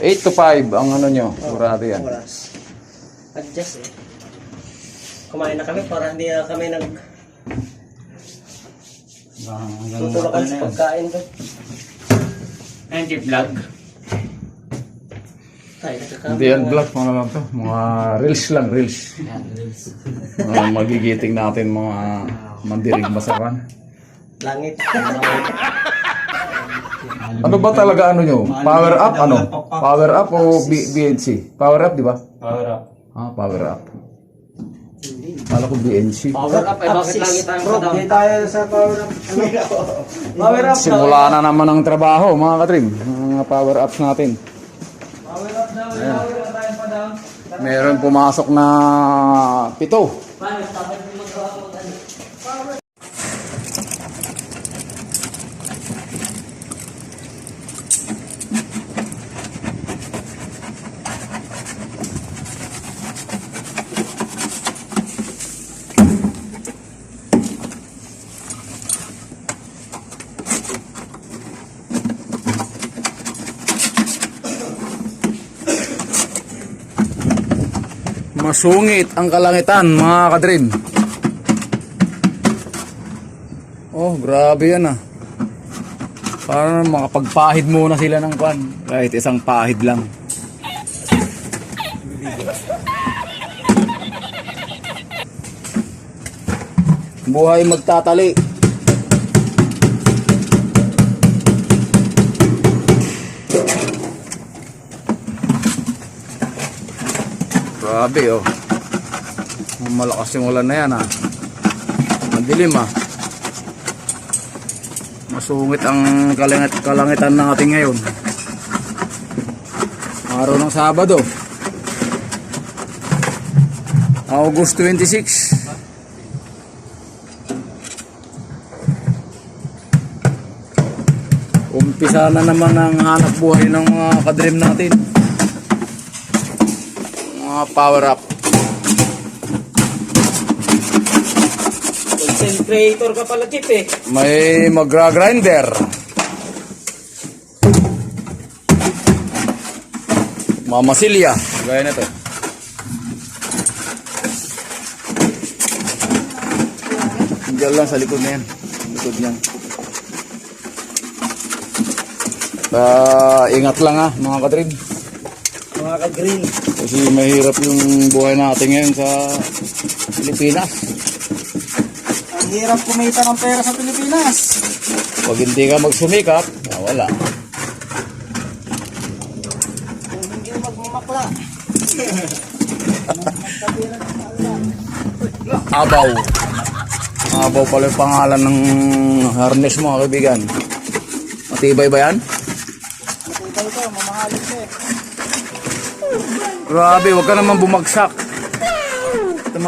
8 to 5 ang ano nyo. Sigurado yan. Oras. Adjust eh. Kumain na kami para hindi na kami nag tutulakan sa pagkain ko. Anti-vlog. Tayo nakakami. Hindi yan vlog. Mga lang to. Mga reels lang, reels. Mga magigiting natin mga mandirig basaran. Langit. Ano ba talaga ano nyo? Power up ano? Power up o B- BNC? Power up di ba? Power up. Ah, power up. Kala ko BNC. Power up ay bakit langit ang Bro, padam? di tayo sa power up. power up. Simula na naman ang trabaho mga katrim. Mga power ups natin. Power up daw. Power up tayo pa daw. Meron pumasok na pito. Paano? Tapos mo magawa Masungit ang kalangitan mga kadrim. Oh, grabe yan ah. Parang makapagpahid muna sila ng kwan. Kahit isang pahid lang. Buhay magtatali. Grabe oh. Malakas yung ulan na yan ah. Madilim ah. Masungit ang kalangit kalangitan natin ngayon. Araw ng Sabado. August 26. Umpisa na naman ang hanap buhay ng mga kadrim natin. Mga power up. Content creator ka pala, Chip eh. May magra-grinder. Mamasilya. Gaya na to. Diyan lang sa likod na yan. Likod niyan. Ah, ingat lang ha, mga katrin. Mga ka-green. Kasi mahirap yung buhay natin ngayon sa Pilipinas. Ang hirap kumita ng pera sa Pilipinas. Pag hindi ka magsumikap, wala. Kung hindi magmamakla. Abaw. Abaw pala yung pangalan ng harness mo, kaibigan. Matibay ba yan? Matibay ito, mamahalin ko eh. Grabe, wag ka naman bumagsak. Ito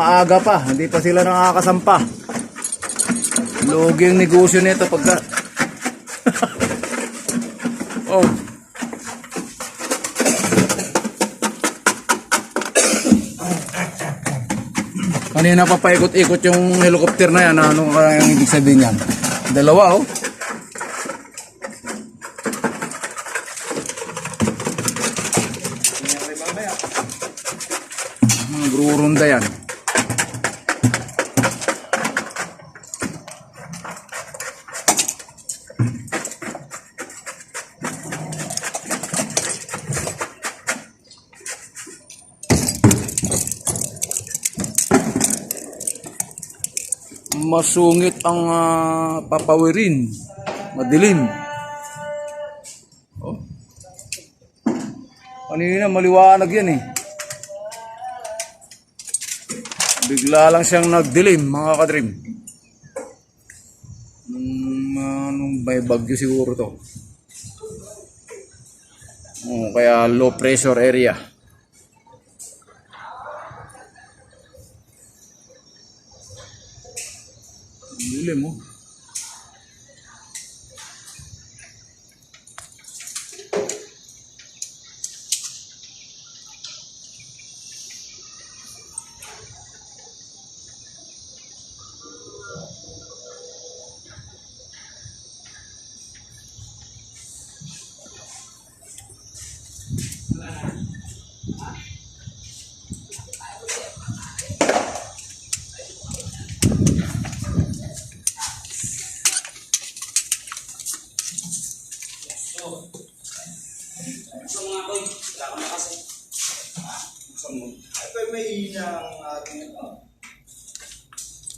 pa, hindi pa sila nakakasampa. Lugi yung negosyo nito pagka... oh. Kanina pa paikot-ikot yung helicopter na yan. Ano kaya yung ibig sabihin yan? Dalawa oh. Nagrurunda yan. Masungit ang ah, papawirin. Madilim. Oh. Kanina maliwanag yan eh. Bigla lang siyang nagdilim mga kadrim. Nung, ah, nung may bagyo siguro to. Oh, kaya low pressure area. Dilim oh.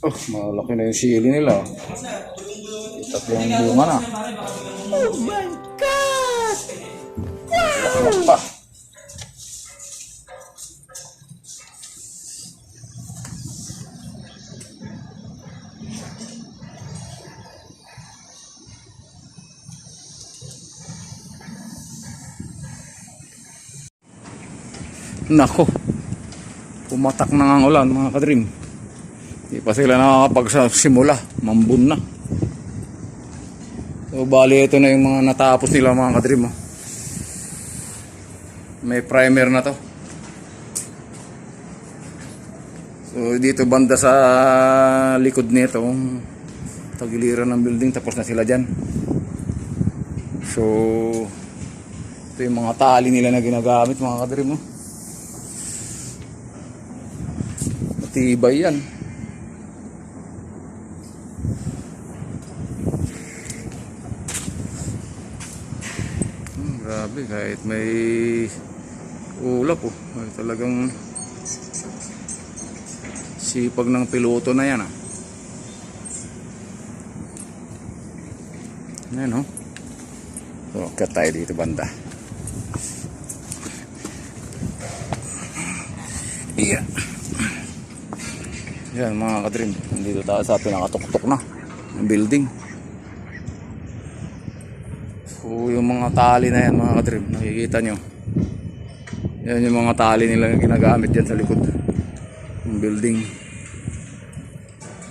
Oh, malaki na yung sili nila. Tatlong bunga na. Oh my God! Wow! Nako. Pumatak na ang ulan mga kadream. Hindi pa sila nakakapagsimula. Mambun na. So, bali ito na yung mga natapos nila mga kadream. oh. May primer na to. So, dito banda sa likod nito, tagiliran ng building, tapos na sila dyan. So, ito yung mga tali nila na ginagamit mga kadream. Oh. Matibay yan. Hmm, grabe, kahit may ulap oh. Talagang sipag ng piloto na yan ah. Ayan oh. So, cut tayo dito banda. Yeah. Yan mga kadrim, nandito tayo sa pinakatuktok na ng building. So yung mga tali na yan mga kadrim, nakikita nyo. Yan yung mga tali nila na ginagamit dyan sa likod ng building.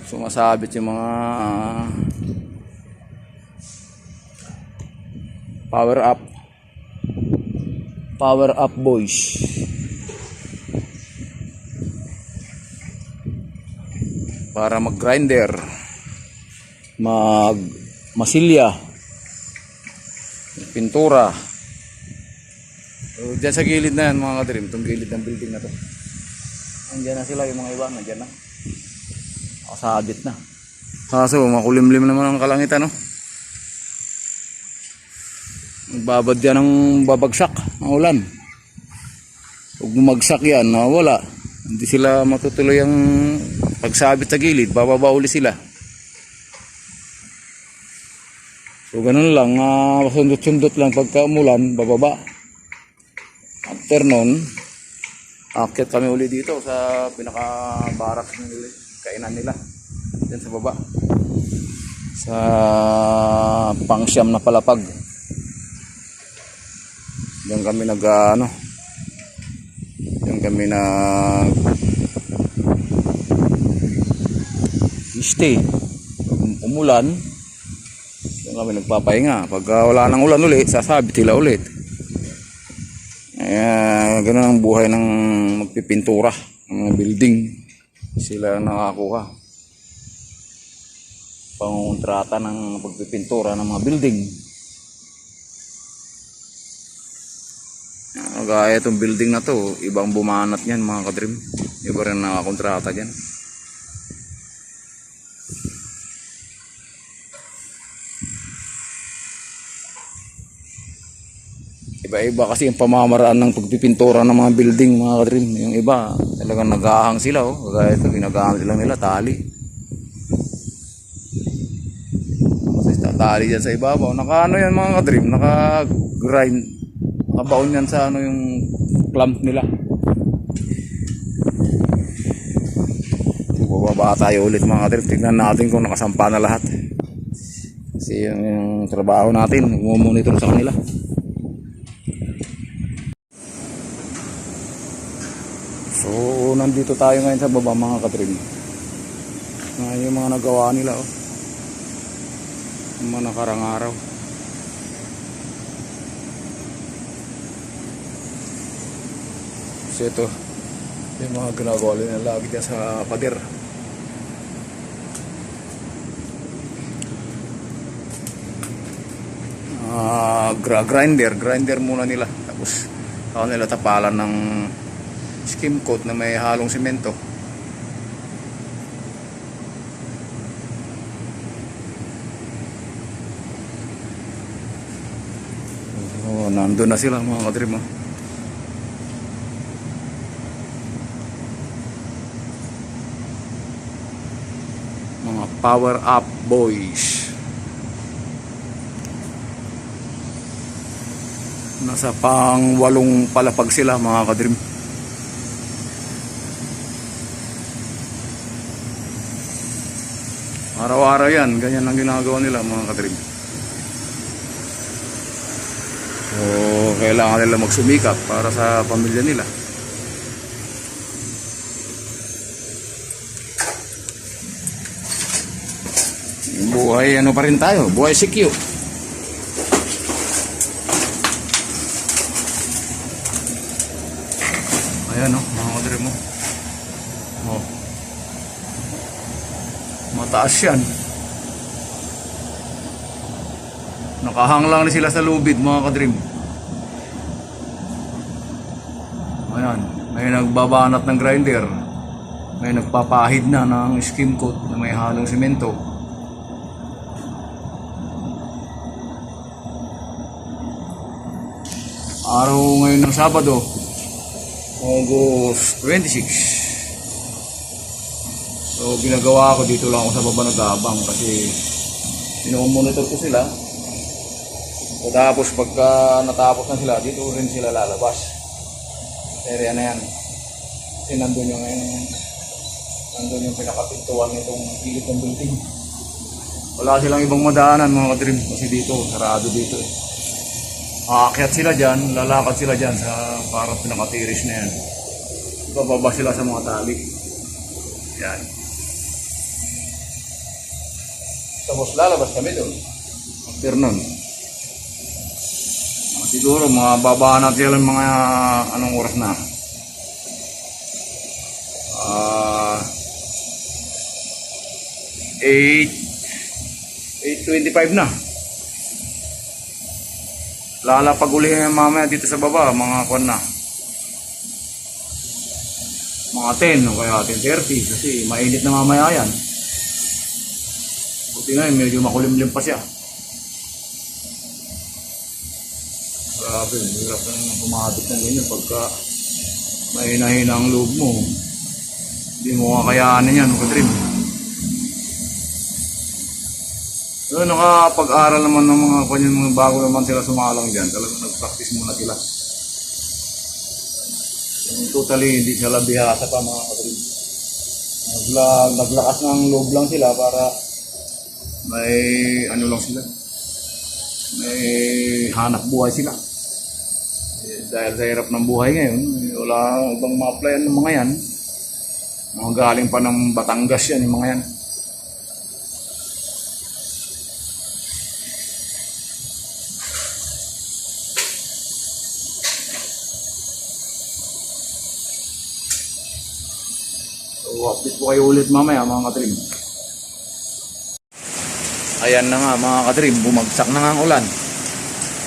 Sumasabit yung mga ah, power up. Power up boys. Para mag-grinder, mag masilya, pintura. So, dyan sa gilid na yan mga kadrim, itong gilid ng building na to. Nandiyan na sila yung mga iba, nandiyan na. Nakasabit na. Kaso makulimlim naman ang kalangitan, no? Magbabad yan ng babagsak ang ulan. Pag bumagsak yan, nawala. Hindi sila matutuloy ang pagsabit sa gilid, bababa uli sila. So ganun lang, uh, sundot-sundot lang pagka umulan, bababa. After nun, akit kami uli dito sa pinaka-barracks nila, kainan nila. Diyan sa baba. Sa pangsyam na palapag. Diyan kami nag, ah, ano, diyan kami nag stay. Umulan, doon kami nagpapahinga. Pag ah, wala nang ulan ulit, sasabit sila ulit. Kaya ganun ang buhay ng magpipintura ng mga building. Sila nakakuha. Pangontrata ng pagpipintura ng mga building. Gaya itong building na to, ibang bumanat niyan mga kadrim. Iba rin nakakontrata dyan. Iba-iba kasi yung pamamaraan ng pagpipintura ng mga building, mga kadrim. Yung iba, talagang nag-aahang sila, oh. Kagaya ito, ginagamit lang nila, tali. Kasi tali dyan sa ibabaw. Naka ano yan mga kadrim, naka-grind. Nakabaon yan sa ano yung clamp nila. Bababa tayo ulit mga kadrim. Tignan natin kung nakasampa na lahat. Kasi yung, yung trabaho natin, monitor sa kanila. So, nandito tayo ngayon sa baba mga katrim. Ngayon yung mga nagawa nila oh. Yung mga nakarang araw. So ito, yung mga ginagawa nila lagi dyan sa pader. Ah, gra grinder, grinder muna nila. Tapos Ako nila tapalan ng skim coat na may halong simento. Oh, nandun na sila mga kadrim. oh. Mga power up boys. Nasa pang walong palapag sila mga kadrim. Araw-araw yan, ganyan ang ginagawa nila mga kadrim. So, kailangan nila magsumikap para sa pamilya nila. Buhay ano pa rin tayo, buhay CQ. Ayan oh, mga kadre mo. Oh. Mataas yan. Nakahang lang na sila sa lubid mga kadrim. Ayan, may nagbabanat ng grinder. May nagpapahid na ng skim coat na may halong simento. Araw ngayon ng Sabado, August 26. So ginagawa ko dito lang ako sa baba nag-aabang kasi monitor ko sila. O tapos pagka natapos na sila, dito rin sila lalabas. Area na yan. Kasi nandun yung ngayon, nandun yung pinakapintuan nitong gilid ng building. Wala silang ibang madaanan mga kadrim kasi dito, sarado dito eh. Aakyat sila dyan, lalakad sila dyan sa parang pinakatiris na yan. Bababa sila sa mga tali. Yan. Tapos lalabas kami doon. After nun. Siguro mga babaan natin lang mga anong oras na. Ah 8 8.25 na. Lalapag uli mamaya dito sa baba, mga kwan na. Mga 10 o kaya 10.30 kasi mainit na mamaya yan. Yun, medyo makulimlim pa siya. Grabe, hirap na humabit ng ganyan pagka mahina-hina ang loob mo. Hindi mo kakayanin yan, kadrim. So, nakapag-aral naman ng mga kanyan mga bago naman sila sumalang dyan. Talagang nag-practice muna sila. Totally hindi sila bihasa pa mga kadrim. Nagla, naglakas ng loob lang sila para may ano lang sila. May hanap buhay sila. Eh, dahil sa hirap ng buhay ngayon, eh, wala ibang ma-applyan ng mga yan. Mga galing pa ng Batangas yan, yung mga yan. So, update po kayo ulit mamaya mga katrim. Ayan na nga mga katrim, bumagsak na nga ang ulan.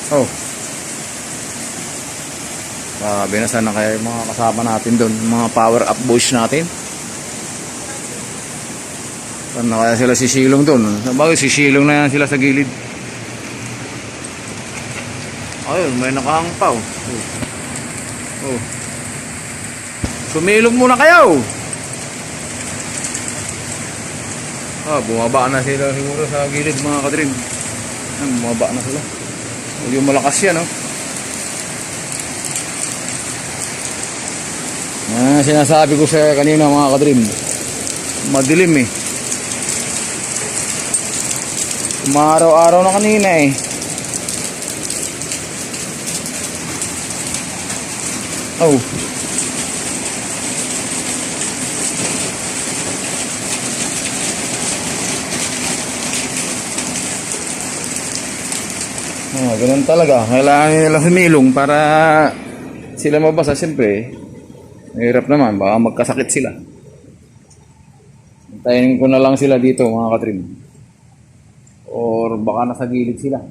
Oh. Sabi na sana kaya mga kasama natin doon, mga power up boys natin. Saan na kaya sila sisilong doon? Sabagay, sisilong na yan sila sa gilid. Ayun, may nakahang pa oh. Oh. oh. Sumilong muna kayo! Ah, bumaba na sila siguro sa gilid mga kadrim. Ah, bumaba na sila. Medyo malakas yan, oh. Ah, sinasabi ko sa kanina mga kadrim. Madilim eh. Umaraw-araw na kanina eh. Oh. Oh, ganun talaga. Kailangan nila humilong para sila mabasa. Siyempre, mahirap naman. Baka magkasakit sila. Antayin ko na lang sila dito, mga katrim. Or baka nasa gilid sila.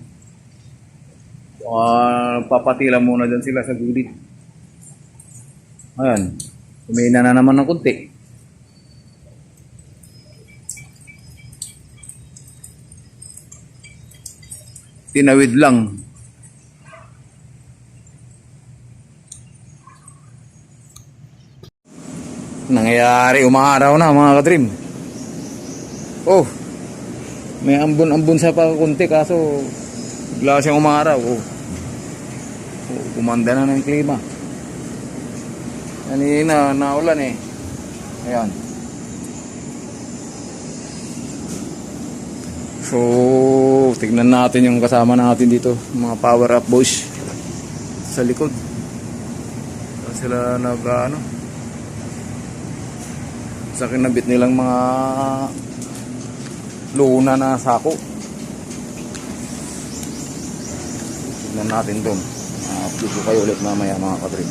Uh, papatila muna dyan sila sa gilid. Ayan. Kumina na naman ng kunti. Tinawid lang. Nangyayari, umaaraw na mga kadream. Oh, may ambon-ambon sa pagkunti kaso bigla siyang umaaraw. Oh. oh kumanda na ng klima. Kanina, naulan eh. Ayan. So, tignan natin yung kasama natin dito. Mga power up boys. Sa likod. Sila nag, ano, sa kinabit nilang mga luna na sako. Tignan natin doon. Uh, update ko kayo ulit mamaya mga kadrin.